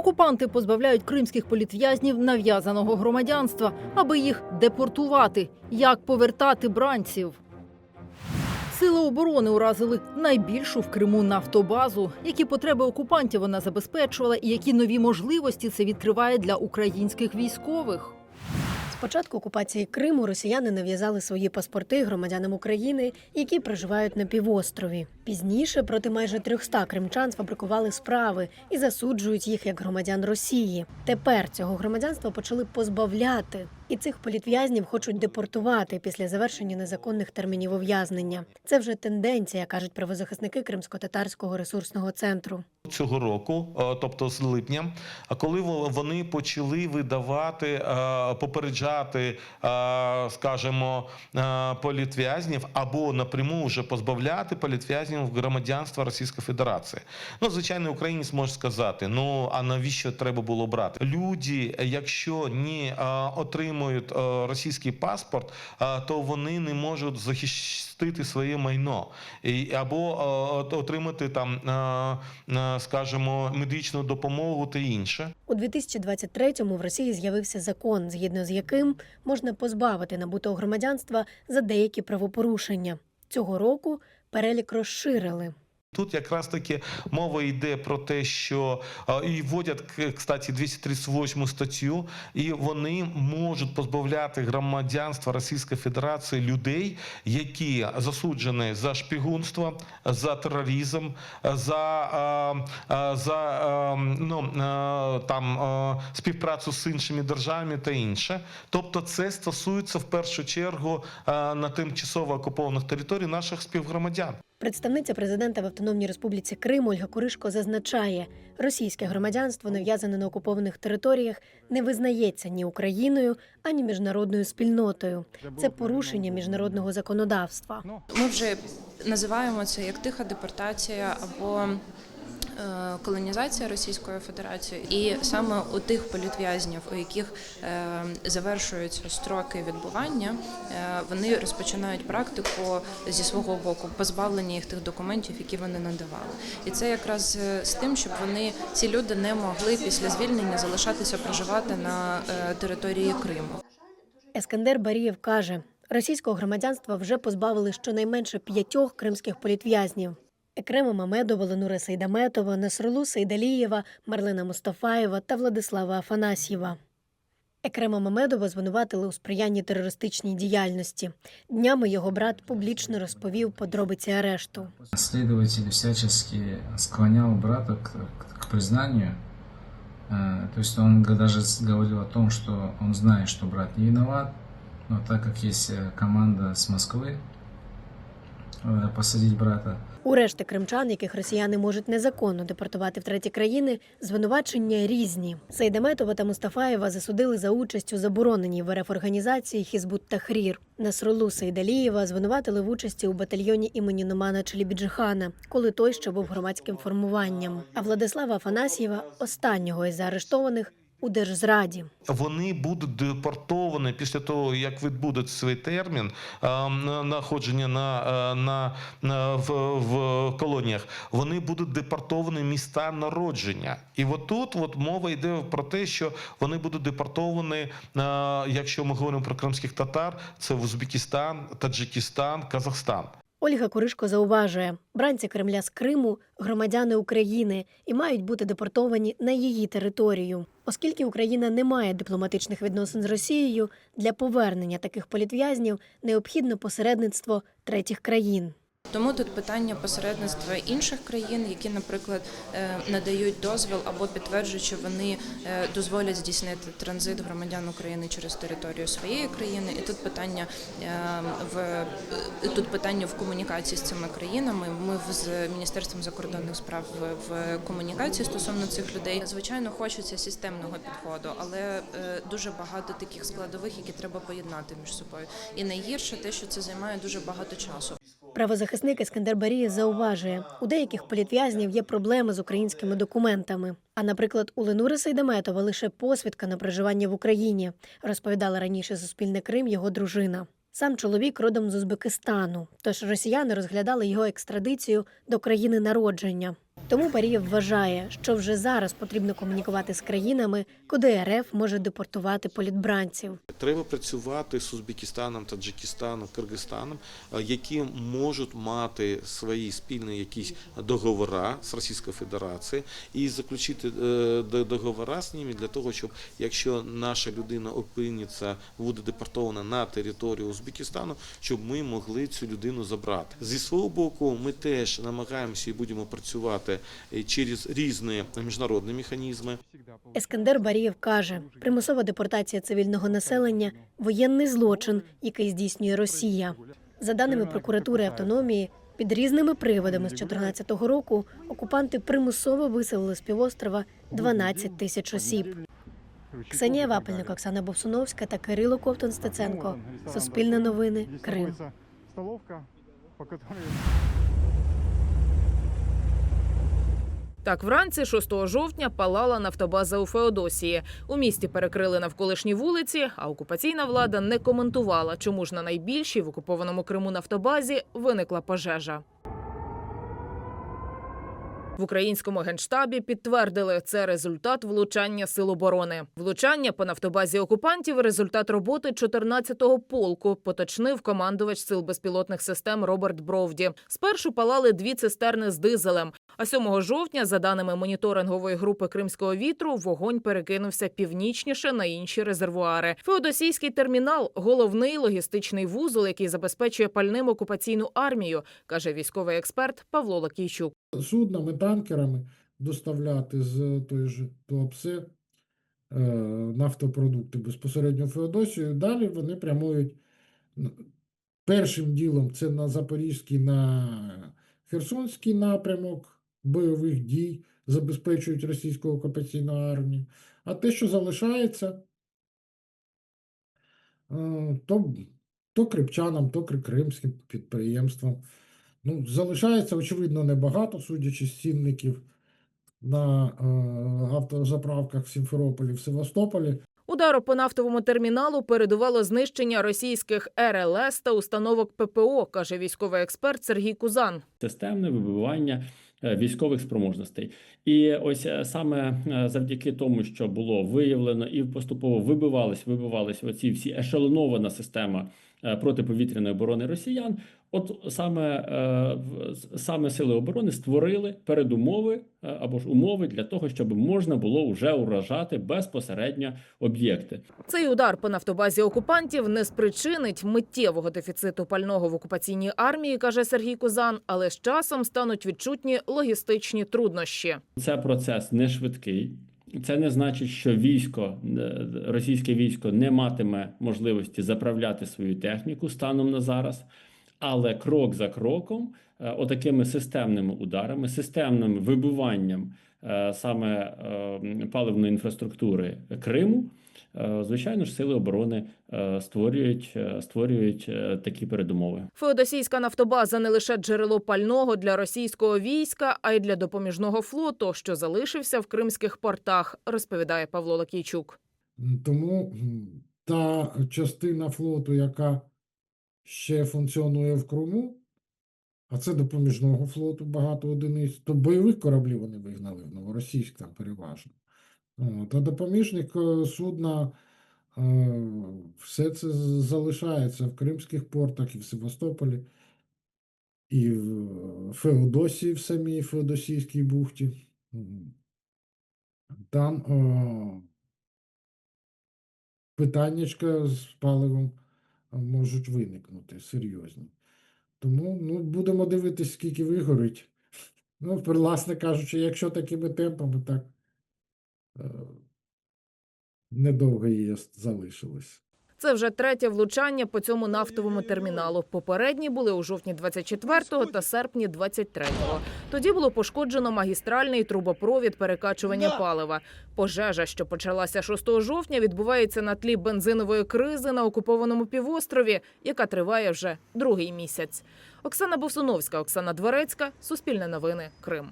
Окупанти позбавляють кримських політв'язнів нав'язаного громадянства, аби їх депортувати. Як повертати бранців? Сили оборони уразили найбільшу в Криму нафтобазу. Які потреби окупантів вона забезпечувала, і які нові можливості це відкриває для українських військових? Початку окупації Криму росіяни нав'язали свої паспорти громадянам України, які проживають на півострові. Пізніше проти майже 300 кримчан сфабрикували справи і засуджують їх як громадян Росії. Тепер цього громадянства почали позбавляти, і цих політв'язнів хочуть депортувати після завершення незаконних термінів ув'язнення. Це вже тенденція, кажуть правозахисники Кримсько-татарського ресурсного центру. Цього року, е, тобто з липня, коли вони почали видавати, е, попереджати, е, скажімо, політв'язнів або напряму вже позбавляти політв'язнів громадянства Російської Федерації. Ну, звичайно, українець може сказати: ну а навіщо треба було брати? Люди, якщо не отримують російський паспорт, то вони не можуть захистити своє майно або отримати там, скажімо, медичну допомогу та інше. У 2023-му в Росії з'явився закон, згідно з яким можна позбавити набутого громадянства за деякі правопорушення. Цього року перелік розширили. Тут якраз таки мова йде про те, що і вводять кстати 238 статтю, і вони можуть позбавляти громадянства Російської Федерації людей, які засуджені за шпигунство, за тероризм, за, за ну, там співпрацю з іншими державами та інше. Тобто, це стосується в першу чергу на тимчасово окупованих територій наших співгромадян. Представниця президента в Автономній Республіці Крим Ольга Куришко зазначає, російське громадянство, нав'язане на окупованих територіях, не визнається ні Україною, ані міжнародною спільнотою. Це порушення міжнародного законодавства. Ми вже називаємо це як тиха депортація або колонізація Російською Федерацією, і саме у тих політв'язнів, у яких е, завершуються строки відбування, е, вони розпочинають практику зі свого боку позбавлення їх тих документів, які вони надавали. І це якраз е, з тим, щоб вони ці люди не могли після звільнення залишатися проживати на е, території Криму. Ескандер Барієв каже, російського громадянства вже позбавили щонайменше п'ятьох кримських політв'язнів. Екрема Мамедова, Ленура Сейдаметова, Насрулу Сейдалієва, Марлена Мустафаєва та Владислава Афанасьєва. Екрема Мамедова звинуватили у сприянні терористичній діяльності. Днями його брат публічно розповів подробиці арешту. Следователь всячески склонял брата к, к- к признанию. Э, То есть он г- даже с- говорил о том, что он знает, что брат не виноват, но так как есть э, команда с Москвы э, посадить брата, у решти кримчан, яких росіяни можуть незаконно депортувати в треті країни, звинувачення різні. Сейдаметова та Мустафаєва засудили за участь у забороненій в РФ організації Хізбут Тахрір. Насрулу Сейдалієва звинуватили в участі у батальйоні імені Номана Челібіджихана, коли той ще був громадським формуванням. А Владислава Афанасьєва, останнього із заарештованих, у держзраді. вони будуть депортовані після того, як відбудуть свій термін е, на- е, на, на в, в колоніях. Вони будуть депортовані міста народження. І от тут от мова йде про те, що вони будуть депортовані, е, якщо ми говоримо про кримських татар, це в Узбекистан, Таджикистан, Казахстан. Ольга Куришко зауважує, бранці Кремля з Криму громадяни України і мають бути депортовані на її територію. Оскільки Україна не має дипломатичних відносин з Росією, для повернення таких політв'язнів необхідно посередництво третіх країн. Тому тут питання посередництва інших країн, які, наприклад, е, надають дозвіл або підтверджують, що вони е, дозволять здійснити транзит громадян України через територію своєї країни. І тут питання е, в тут питання в комунікації з цими країнами. Ми з міністерством закордонних справ в, комунікації стосовно цих людей. Звичайно, хочеться системного підходу, але дуже багато таких складових, які треба поєднати між собою. І найгірше те, що це займає дуже багато часу. Правозахисник Іскандер Барієв зауважує, у деяких політв'язнів є проблеми з українськими документами. А, наприклад, у Ленури Сайдаметова лише посвідка на проживання в Україні, розповідала раніше Суспільне Крим його дружина. Сам чоловік родом з Узбекистану, тож росіяни розглядали його екстрадицію до країни народження. Тому Парієв вважає, що вже зараз потрібно комунікувати з країнами, куди РФ може депортувати політбранців. Треба працювати з Узбекистаном, Таджикистаном, Киргизстаном, е, які можуть мати свої спільні якісь договори з Російською Федерацією і заключити е, договори з ними для того, щоб якщо наша людина опиниться, буде депортована на територію Узбекистану, щоб ми могли цю людину забрати. Зі свого боку, ми теж намагаємося і будемо працювати е, через різні міжнародні механізми. Ескандер Барієв каже, примусова депортація цивільного населення воєнний злочин, який здійснює Росія. За даними прокуратури автономії, під різними приводами з 2014 року окупанти примусово виселили з півострова 12 тисяч осіб. Ксенія Вапельник, Оксана Бовсуновська та Кирило Ковтун Стеценко. Суспільне новини. Крим. Так, вранці 6 жовтня палала нафтобаза у Феодосії. У місті перекрили навколишні вулиці, а окупаційна влада не коментувала, чому ж на найбільшій в окупованому Криму нафтобазі виникла пожежа. В українському генштабі підтвердили, це результат влучання сил оборони. Влучання по нафтобазі окупантів результат роботи 14-го полку, поточнив командувач сил безпілотних систем Роберт Бровді. Спершу палали дві цистерни з дизелем. А 7 жовтня, за даними моніторингової групи Кримського вітру, вогонь перекинувся північніше на інші резервуари. Феодосійський термінал головний логістичний вузол, який забезпечує пальним окупаційну армію, каже військовий експерт Павло Лакійчук. Суднами, танкерами доставляти з той же Туапсе нафтопродукти безпосередньо в Феодосію. Далі вони прямують першим ділом це на Запорізький, на Херсонський напрямок бойових дій, забезпечують російську окупаційну армію. А те, що залишається, е, то, то крипчанам, то кримським підприємствам. Ну, залишається, очевидно, небагато, судячи з цінників на е, автозаправках в Сімферополі, в Севастополі. Удару по нафтовому терміналу передувало знищення російських РЛС та установок ППО, каже військовий експерт Сергій Кузан. системне вибивання е, військових спроможностей. І ось е, саме завдяки тому, що було виявлено і поступово вибивались, вибивались оці всі ешелонована система протиповітряної оборони росіян. От саме, е, саме сили оборони створили передумови е, або ж умови для того, щоб можна було вже уражати безпосередньо об'єкти. Цей удар по нафтобазі окупантів не спричинить миттєвого дефіциту пального в окупаційній армії, каже Сергій Кузан, але з часом стануть відчутні логістичні труднощі. Це процес не швидкий. Це не значить, що військо, е, російське військо не матиме можливості заправляти свою техніку станом на зараз. Але крок за кроком, е, отакими системними ударами, системним вибиванням е, саме е, паливної інфраструктури Криму, звичайно ж, сили оборони створюють, створюють такі передумови. Феодосійська нафтобаза не лише джерело пального для російського війська, а й для допоміжного флоту, що залишився в кримських портах, розповідає Павло Лакійчук. Тому та частина флоту, яка ще функціонує в Криму, а це допоміжного флоту багато одиниць, то бойових кораблів вони вигнали в новоросійськ там переважно. От, а допоміжних е, судна е, все це залишається в кримських портах і в Севастополі, і в Феодосії, в самій Феодосійській бухті. Там е, питаннячка з паливом можуть виникнути серйозні. Тому ну, будемо дивитися, скільки вигорить. Ну, власне кажучи, якщо такими темпами, так е, недовго її залишилось. Це вже третє влучання по цьому нафтовому терміналу. Попередні були у жовтні 24-го та серпні 23-го. Тоді було пошкоджено магістральний трубопровід перекачування палива. Пожежа, що почалася 6 жовтня, відбувається на тлі бензинової кризи на окупованому півострові, яка триває вже другий місяць. Оксана Босуновська, Оксана Дворецька, Суспільне новини, Крим.